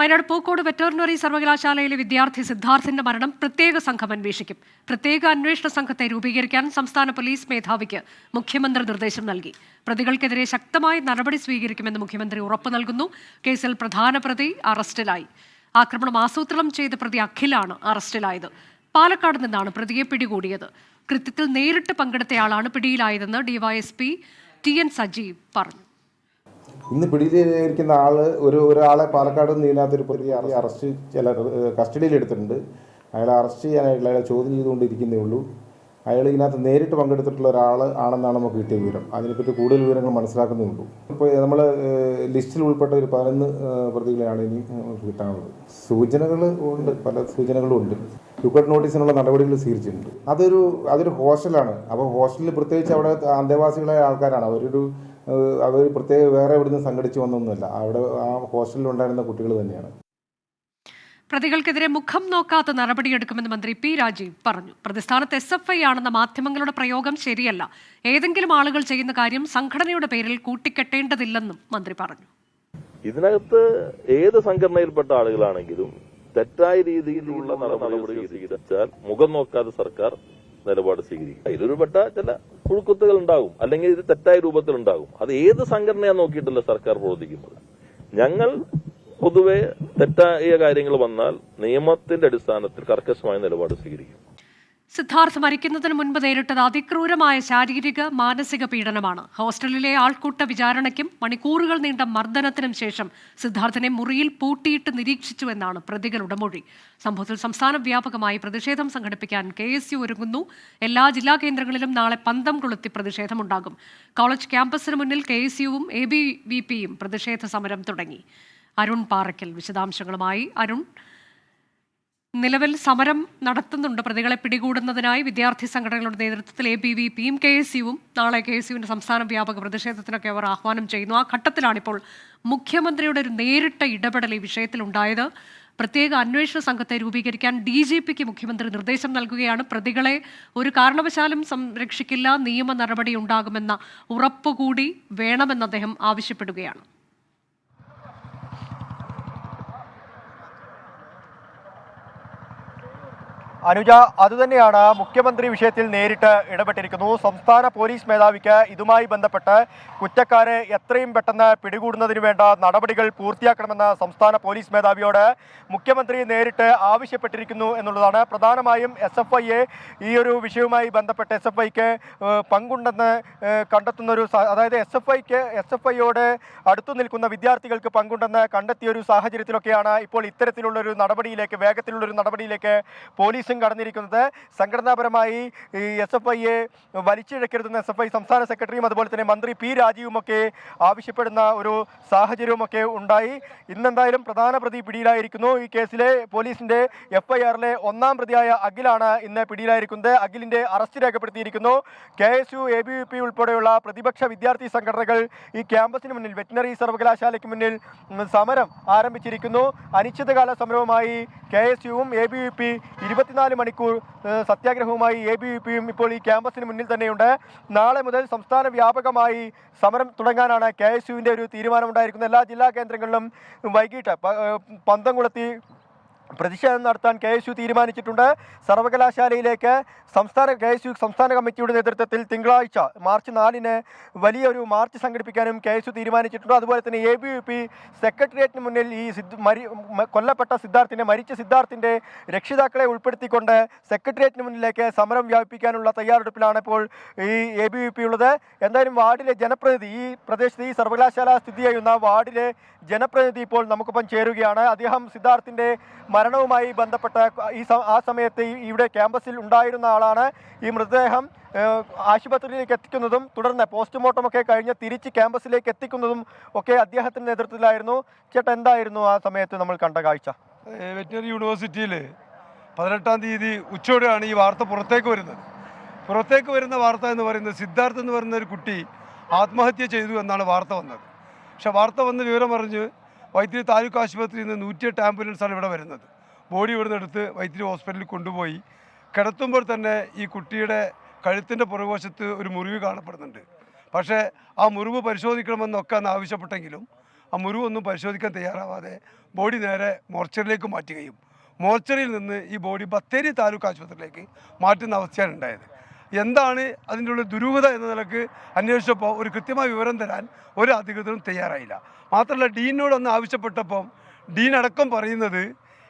Wayanad Pookode veterinary സർവകലാശാലയിലെ വിദ്യാർത്ഥി സിദ്ധാർത്ഥിന്റെ മരണം പ്രത്യേക സംഘം അന്വേഷിക്കും. പ്രത്യേക അന്വേഷണ സംഘത്തെ രൂപീകരിക്കാൻ സംസ്ഥാന പോലീസ് മേധാവിക്ക് മുഖ്യമന്ത്രി നിർദ്ദേശം നൽകി. പ്രതികൾക്കെതിരെ ശക്തമായ നടപടി സ്വീകരിക്കുമെന്ന് മുഖ്യമന്ത്രി ഉറപ്പു നൽകുന്നു. കേസിൽ പ്രധാന പ്രതി അറസ്റ്റിലായി. ആക്രമണം ആസൂത്രണം ചെയ്ത പ്രതി അഖിലാണ് അറസ്റ്റിലായത്. പാലക്കാട് നിന്നാണ് പ്രതിയെ പിടികൂടിയത്. കൃത്യത്തിൽ നേരിട്ട് പങ്കെടുത്തയാളാണ് പിടിയിലായതെന്ന് ഡിവൈഎസ്പി ടി എൻ സജീവ് പറഞ്ഞു. ഇന്ന് പിടിയിലിരിക്കുന്ന ആൾ ഒരു ഒരാളെ പാലക്കാട് ഇതിനകത്തൊരു പ്രതി അറ- അറസ്റ്റ് ചില കസ്റ്റഡിയിൽ എടുത്തിട്ടുണ്ട്. അയാളെ അറസ്റ്റ് ചെയ്യാനായിട്ടുള്ള അയാളെ ചോദ്യം ചെയ്തുകൊണ്ടിരിക്കുന്നേ ഉള്ളൂ. അയാൾ ഇതിനകത്ത് നേരിട്ട് പങ്കെടുത്തിട്ടുള്ള ഒരാൾ ആണെന്നാണ് നമുക്ക് കിട്ടിയ വിവരം. അതിനെപ്പറ്റി കൂടുതൽ വിവരങ്ങൾ മനസ്സിലാക്കുന്നേ ഉള്ളൂ. ഇപ്പോൾ നമ്മൾ ലിസ്റ്റിൽ ഉൾപ്പെട്ട ഒരു പതിനൊന്ന് പ്രതികളെയാണ് ഇനി നമുക്ക് കിട്ടാനുള്ളത്. സൂചനകൾ ഉണ്ട് പല സൂചനകളും ഉണ്ട്. ലുക്കറ്റ് നോട്ടീസിനുള്ള നടപടികൾ സ്വീകരിച്ചിട്ടുണ്ട്. അതൊരു അതൊരു ഹോസ്റ്റലാണ്. അപ്പോൾ ഹോസ്റ്റലിൽ പ്രത്യേകിച്ച് അവിടെ അന്തേവാസികളായ ആൾക്കാരാണ്. അവരൊരു അവർ പ്രത്യേക വേറെ എവിടുന്ന് സംഘടിച്ച് വന്നൊന്നുമല്ല. അവിടെ ആ ഹോസ്റ്റലിൽ ഉണ്ടായിരുന്ന കുട്ടികൾ തന്നെയാണ്. പ്രതികൾക്കെതിരെ മുഖം നോക്കാത്ത നടപടിയെടുക്കുമെന്ന് മന്ത്രി പി രാജീവ് പറഞ്ഞു. പ്രതിസ്ഥാനത്ത് എസ് എഫ് ഐ ആണെന്ന മാധ്യമങ്ങളുടെ പ്രയോഗം ശരിയല്ല. ഏതെങ്കിലും ആളുകൾ ചെയ്യുന്ന കാര്യം സംഘടനയുടെ പേരിൽ കൂട്ടിക്കെട്ടേണ്ടതില്ലെന്നും മന്ത്രി പറഞ്ഞു. ഇതിനകത്ത് ഏത് സംഘടനയിൽപ്പെട്ട ആളുകളാണെങ്കിലും തെറ്റായ രീതിയിലുള്ള നടപടികൾ സ്വീകരിച്ചാൽ മുഖം നോക്കാതെ സർക്കാർ നിലപാട് സ്വീകരിക്കും ഇതിലൊരുപെട്ട ചില പുഴുക്കുത്തുകൾ ഉണ്ടാകും അല്ലെങ്കിൽ ഇത് തെറ്റായ രൂപത്തിൽ ഉണ്ടാകും അത് ഏത് സംഘടനയാ നോക്കിയിട്ടല്ല സർക്കാർ പ്രവർത്തിക്കുന്നത്? ഞങ്ങൾ പൊതുവെ തെറ്റായ കാര്യങ്ങൾ വന്നാൽ നിയമത്തിന്റെ അടിസ്ഥാനത്തിൽ കർക്കശമായ നിലപാട് സ്വീകരിക്കും. സിദ്ധാർത്ഥ് മരിക്കുന്നതിന് മുൻപ് നേരിട്ടത് അതിക്രൂരമായ ശാരീരിക മാനസിക പീഡനമാണ്. ഹോസ്റ്റലിലെ ആൾക്കൂട്ട വിചാരണയ്ക്കും മണിക്കൂറുകൾ നീണ്ട മർദ്ദനത്തിനും ശേഷം സിദ്ധാർത്ഥിനെ മുറിയിൽ പൂട്ടിയിട്ട് നിരീക്ഷിച്ചുവെന്നാണ് പ്രതികളുടെ മൊഴി. സംഭവത്തിൽ സംസ്ഥാന വ്യാപകമായി പ്രതിഷേധം സംഘടിപ്പിക്കാൻ കെ എസ് യു ഒരുങ്ങുന്നു. എല്ലാ ജില്ലാ കേന്ദ്രങ്ങളിലും നാളെ പന്തം കൊളുത്തി പ്രതിഷേധമുണ്ടാകും. കോളേജ് ക്യാമ്പസിന് മുന്നിൽ കെ എസ് യുവും എ ബി വി പിയും പ്രതിഷേധ സമരം തുടങ്ങി. അരുൺ പാറയ്ക്കൽ വിശദാംശങ്ങളുമായി. അരുൺ നിലവിൽ സമരം നടത്തുന്നുണ്ട്. പ്രതികളെ പിടികൂടുന്നതിനായി വിദ്യാർത്ഥി സംഘടനകളുടെ നേതൃത്വത്തിൽ എ ബി വി പിയും കെ എസ് യുവും നാളെ കെ എസ് യുവിന്റെ സംസ്ഥാന വ്യാപക പ്രതിഷേധത്തിനൊക്കെ അവർ ആഹ്വാനം ചെയ്യുന്നു. ആ ഘട്ടത്തിലാണിപ്പോൾ മുഖ്യമന്ത്രിയുടെ ഒരു നേരിട്ട ഇടപെടൽ ഈ വിഷയത്തിലുണ്ടായത് പ്രത്യേക അന്വേഷണ സംഘത്തെ രൂപീകരിക്കാൻ ഡി ജി പിക്ക് മുഖ്യമന്ത്രി നിർദ്ദേശം നൽകുകയാണ്. പ്രതികളെ ഒരു കാരണവശാലും സംരക്ഷിക്കില്ല നിയമ നടപടി ഉണ്ടാകുമെന്ന ഉറപ്പുകൂടി വേണമെന്ന് അദ്ദേഹം ആവശ്യപ്പെടുകയാണ്. അനുജ അതുതന്നെയാണ് മുഖ്യമന്ത്രി വിഷയത്തിൽ നേരിട്ട് ഇടപെട്ടിരിക്കുന്നു. സംസ്ഥാന പോലീസ് മേധാവിക്ക് ഇതുമായി ബന്ധപ്പെട്ട് കുറ്റക്കാരെ എത്രയും പെട്ടെന്ന് പിടികൂടുന്നതിന് വേണ്ട നടപടികൾ പൂർത്തിയാക്കണമെന്ന് സംസ്ഥാന പോലീസ് മേധാവിയോട് മുഖ്യമന്ത്രി നേരിട്ട് ആവശ്യപ്പെട്ടിരിക്കുന്നു എന്നുള്ളതാണ്. പ്രധാനമായും എസ് എഫ് ഐയെ ഈ ഒരു വിഷയവുമായി ബന്ധപ്പെട്ട് എസ് എഫ് ഐക്ക് പങ്കുണ്ടെന്ന് കണ്ടെത്തുന്നൊരു അതായത് എസ് എഫ് ഐക്ക് എസ് എഫ് ഐയോട് അടുത്തു നിൽക്കുന്ന വിദ്യാർത്ഥികൾക്ക് പങ്കുണ്ടെന്ന് കണ്ടെത്തിയ ഒരു സാഹചര്യത്തിലൊക്കെയാണ് ഇപ്പോൾ ഇത്തരത്തിലുള്ളൊരു നടപടിയിലേക്ക് വേഗത്തിലുള്ളൊരു നടപടിയിലേക്ക് പോലീസും കടന്നിരിക്കുന്നത്. സംഘടനാപരമായി ഈ എസ് എഫ് ഐയെ വലിച്ചിഴക്കരുതെന്ന് എസ് എഫ് ഐ സംസ്ഥാന സെക്രട്ടറിയും അതുപോലെ തന്നെ മന്ത്രി പി രാജീവുമൊക്കെ ആവശ്യപ്പെടുന്ന ഒരു സാഹചര്യവുമൊക്കെ ഉണ്ടായി. ഇന്നെന്തായാലും പ്രധാന പ്രതി പിടിയിലായിരിക്കുന്നു. ഈ കേസിലെ പോലീസിന്റെ എഫ് ഐ ആറിലെ ഒന്നാം പ്രതിയായ അഖിലാണ് ഇന്ന് പിടിയിലായിരിക്കുന്നത്. അഖിലിന്റെ അറസ്റ്റ് രേഖപ്പെടുത്തിയിരിക്കുന്നു. K S U A B V P ഉൾപ്പെടെയുള്ള പ്രതിപക്ഷ വിദ്യാർത്ഥി സംഘടനകൾ ഈ ക്യാമ്പസിന് മുന്നിൽ വെറ്റിനറി സർവകലാശാലയ്ക്ക് മുന്നിൽ സമരം ആരംഭിച്ചിരിക്കുന്നു. അനിശ്ചിതകാല സമരവുമായി കെ എസ് യുവും എ ബി വി പി മണിക്കൂർ ഏഹ്, സത്യാഗ്രഹവുമായി എ ബി വി പിയും ഇപ്പോൾ ഈ ക്യാമ്പസിന് മുന്നിൽ തന്നെയുണ്ട്. നാളെ മുതൽ സംസ്ഥാന വ്യാപകമായി സമരം തുടങ്ങാനാണ് കെ എസ് യുവിന്റെ ഒരു തീരുമാനമുണ്ടായിരിക്കുന്നത്. എല്ലാ ജില്ലാ കേന്ദ്രങ്ങളിലും വൈകിട്ട് പന്തംകുളത്തി പ്രതിഷേധം നടത്താൻ കെ എസ് യു തീരുമാനിച്ചിട്ടുണ്ട്. സർവകലാശാലയിലേക്ക് സംസ്ഥാന കെ എസ് യു സംസ്ഥാന കമ്മിറ്റിയുടെ നേതൃത്വത്തിൽ തിങ്കളാഴ്ച മാർച്ച് നാലിന് വലിയൊരു മാർച്ച് സംഘടിപ്പിക്കാനും കെ എസ് യു തീരുമാനിച്ചിട്ടുണ്ട്. അതുപോലെ തന്നെ എ ബി വി പി സെക്രട്ടേറിയറ്റിന് മുന്നിൽ ഈ മരി കൊല്ലപ്പെട്ട സിദ്ധാർത്ഥിനെ മരിച്ച സിദ്ധാർത്ഥിന്റെ രക്ഷിതാക്കളെ ഉൾപ്പെടുത്തിക്കൊണ്ട് സെക്രട്ടേറിയറ്റിന് മുന്നിലേക്ക് സമരം വ്യാപിപ്പിക്കാനുള്ള തയ്യാറെടുപ്പിലാണ് ഇപ്പോൾ ഈ എ ബി വി പി ഉള്ളത്. എന്തായാലും വാർഡിലെ ജനപ്രതിനിധി ഈ പ്രദേശത്ത് ഈ സർവകലാശാല സ്ഥിതി ചെയ്യുന്ന വാർഡിലെ ജനപ്രതിനിധി ഇപ്പോൾ നമുക്കൊപ്പം ചേരുകയാണ്. അദ്ദേഹം സിദ്ധാർത്ഥിന്റെ മരണവുമായി ബന്ധപ്പെട്ട ഈ ആ സമയത്ത് ഇവിടെ ക്യാമ്പസിൽ ഉണ്ടായിരുന്ന ആളാണ് ഈ മൃതദേഹം ആശുപത്രിയിലേക്ക് എത്തിക്കുന്നതും തുടർന്ന് പോസ്റ്റ്മോർട്ടം ഒക്കെ കഴിഞ്ഞ് തിരിച്ച് ക്യാമ്പസിലേക്ക് എത്തിക്കുന്നതും ഒക്കെ അദ്ദേഹത്തിന്റെ നേതൃത്വത്തിലായിരുന്നു. ചേട്ടാ എന്തായിരുന്നു ആ സമയത്ത് നമ്മൾ കണ്ട കാഴ്ച? വെറ്റിനറി യൂണിവേഴ്സിറ്റിയിൽ പതിനെട്ടാം തീയതി ഉച്ചയോടെയാണ് ഈ വാർത്ത പുറത്തേക്ക് വരുന്നത്. പുറത്തേക്ക് വരുന്ന വാർത്ത എന്ന് പറയുന്നത് സിദ്ധാർത്ഥ് എന്ന് പറയുന്ന ഒരു കുട്ടി ആത്മഹത്യ ചെയ്തു എന്നാണ് വാർത്ത വന്നത്. പക്ഷെ വാർത്ത വന്ന് വിവരം അറിഞ്ഞ് വൈത്തിരി താലൂക്ക് ആശുപത്രിയിൽ നിന്ന് നൂറ്റിയെട്ട് ആംബുലൻസാണ് ഇവിടെ വരുന്നത്. ബോഡി ഇവിടുന്ന് എടുത്ത് വൈത്തിരി ഹോസ്പിറ്റലിൽ കൊണ്ടുപോയി. കിടത്തുമ്പോൾ തന്നെ ഈ കുട്ടിയുടെ കഴുത്തിന്റെ പുറകുവശത്ത് ഒരു മുറിവ് കാണപ്പെടുന്നുണ്ട്. പക്ഷേ ആ മുറിവ് പരിശോധിക്കണമെന്നൊക്കെ അന്ന് ആവശ്യപ്പെട്ടെങ്കിലും ആ മുറിവൊന്നും പരിശോധിക്കാൻ തയ്യാറാവാതെ ബോഡി നേരെ മോർച്ചറിയിലേക്ക് മാറ്റുകയും. മോർച്ചറിയിൽ നിന്ന് ഈ ബോഡി ബത്തേരി താലൂക്ക് ആശുപത്രിയിലേക്ക് മാറ്റുന്ന അവസ്ഥയാണ് ഉണ്ടായത്. എന്താണ് അതിന്റെ ഉള്ള ദുരൂഹത എന്ന നിലയ്ക്ക് അന്വേഷിച്ചപ്പോൾ ഒരു കൃത്യമായ വിവരം തരാൻ ഒരു അധികൃതരും തയ്യാറായില്ല. മാത്രമല്ല ഡീനോടൊന്ന് ആവശ്യപ്പെട്ടപ്പം ഡീൻ അടക്കം പറയുന്നത്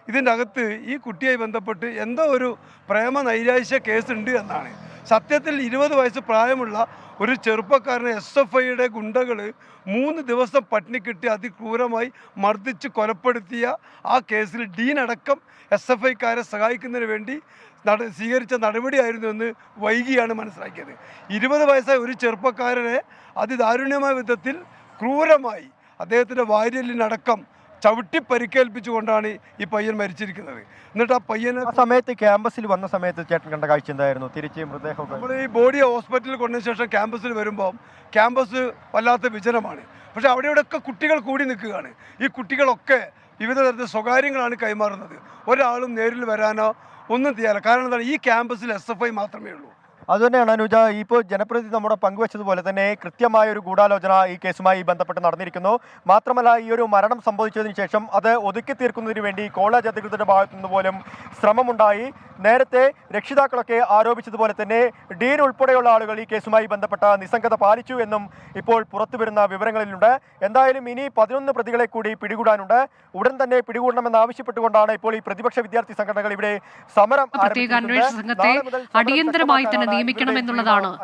ഇതിന്റെ അകത്ത് ഈ കുട്ടിയായി ബന്ധപ്പെട്ട് എന്തോ ഒരു പ്രേമ നൈരാശ്യ കേസുണ്ട് എന്നാണ്. സത്യത്തിൽ ഇരുപത് വയസ്സ് പ്രായമുള്ള ഒരു ചെറുപ്പക്കാരനെ എസ് എഫ് ഐയുടെ ഗുണ്ടകൾ മൂന്ന് ദിവസം പട്ടിണി കിട്ടി അതിക്രൂരമായി മർദ്ദിച്ച് കൊലപ്പെടുത്തിയ ആ കേസിൽ ഡീൻ അടക്കം എസ് എഫ് ഐക്കാരെ സഹായിക്കുന്നതിന് വേണ്ടി നട സ്വീകരിച്ച നടപടിയായിരുന്നു എന്ന് വൈകിയാണ് മനസ്സിലാക്കിയത്. ഇരുപത് വയസ്സായ ഒരു ചെറുപ്പക്കാരനെ അതിദാരുണ്യമായ വിധത്തിൽ ക്രൂരമായി അദ്ദേഹത്തിന്റെ വാര്യലിനടക്കം ചവിട്ടി പരിക്കേൽപ്പിച്ചുകൊണ്ടാണ് ഈ പയ്യൻ മരിച്ചിരിക്കുന്നത്. എന്നിട്ട് ആ പയ്യനെ ആ സമയത്ത് ക്യാമ്പസിൽ വന്ന സമയത്ത് ചേട്ടൻ കണ്ട കാഴ്ച എന്തായിരുന്നു? തിരിച്ച് മൃതദേഹം നമ്മൾ ഈ ബോഡി ഹോസ്പിറ്റലിൽ കൊണ്ടതിന് ശേഷം ക്യാമ്പസിൽ വരുമ്പോൾ ക്യാമ്പസ് വല്ലാത്ത വിജനമാണ്. പക്ഷേ അവിടെ ഇവിടെയൊക്കെ കുട്ടികൾ കൂടി നിൽക്കുകയാണ്. ഈ കുട്ടികളൊക്കെ വിവിധ തരത്തിൽ സ്വകാര്യങ്ങളാണ് കൈമാറുന്നത്. ഒരാളും നേരിൽ വരാനോ ഒന്നും ചെയ്യാനില്ല കാരണം എന്താണ്? ഈ ക്യാമ്പസിൽ എസ് എഫ് ഐ മാത്രമേ ഉള്ളൂ. അതുതന്നെയാണ് അനുജ ഇപ്പോൾ ജനപ്രതിനിധി നമ്മുടെ പങ്കുവച്ചതുപോലെ തന്നെ കൃത്യമായ ഒരു ഗൂഢാലോചന ഈ കേസുമായി ബന്ധപ്പെട്ട് നടന്നിരിക്കുന്നു. മാത്രമല്ല ഈ ഒരു മരണം സംഭവിച്ചതിന് ശേഷം അത് ഒതുക്കി തീർക്കുന്നതിന് വേണ്ടി കോളേജ് അധികൃതരുടെ ഭാഗത്തു നിന്ന് പോലും ശ്രമമുണ്ടായി. നേരത്തെ രക്ഷിതാക്കളൊക്കെ ആരോപിച്ചതുപോലെ തന്നെ ഡീൻ ഉൾപ്പെടെയുള്ള ആളുകൾ ഈ കേസുമായി ബന്ധപ്പെട്ട നിസ്സംഗത പാലിച്ചു എന്നും ഇപ്പോൾ പുറത്തുവരുന്ന വിവരങ്ങളിലുണ്ട് എന്തായാലും ഇനി പതിനൊന്ന് പ്രതികളെ കൂടി പിടികൂടാനുണ്ട് ഉടൻ തന്നെ പിടികൂടണമെന്ന് ആവശ്യപ്പെട്ടുകൊണ്ടാണ് ഇപ്പോൾ ഈ പ്രതിപക്ഷ വിദ്യാർത്ഥി സംഘടനകൾ ഇവിടെ സമരം പ്രത്യേക അന്വേഷണ. സംഘത്തെ അടിയന്തരമായി തന്നെ നിയമിക്കണം.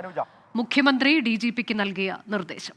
അനുജ മുഖ്യമന്ത്രി ഡി നൽകിയ നിർദ്ദേശം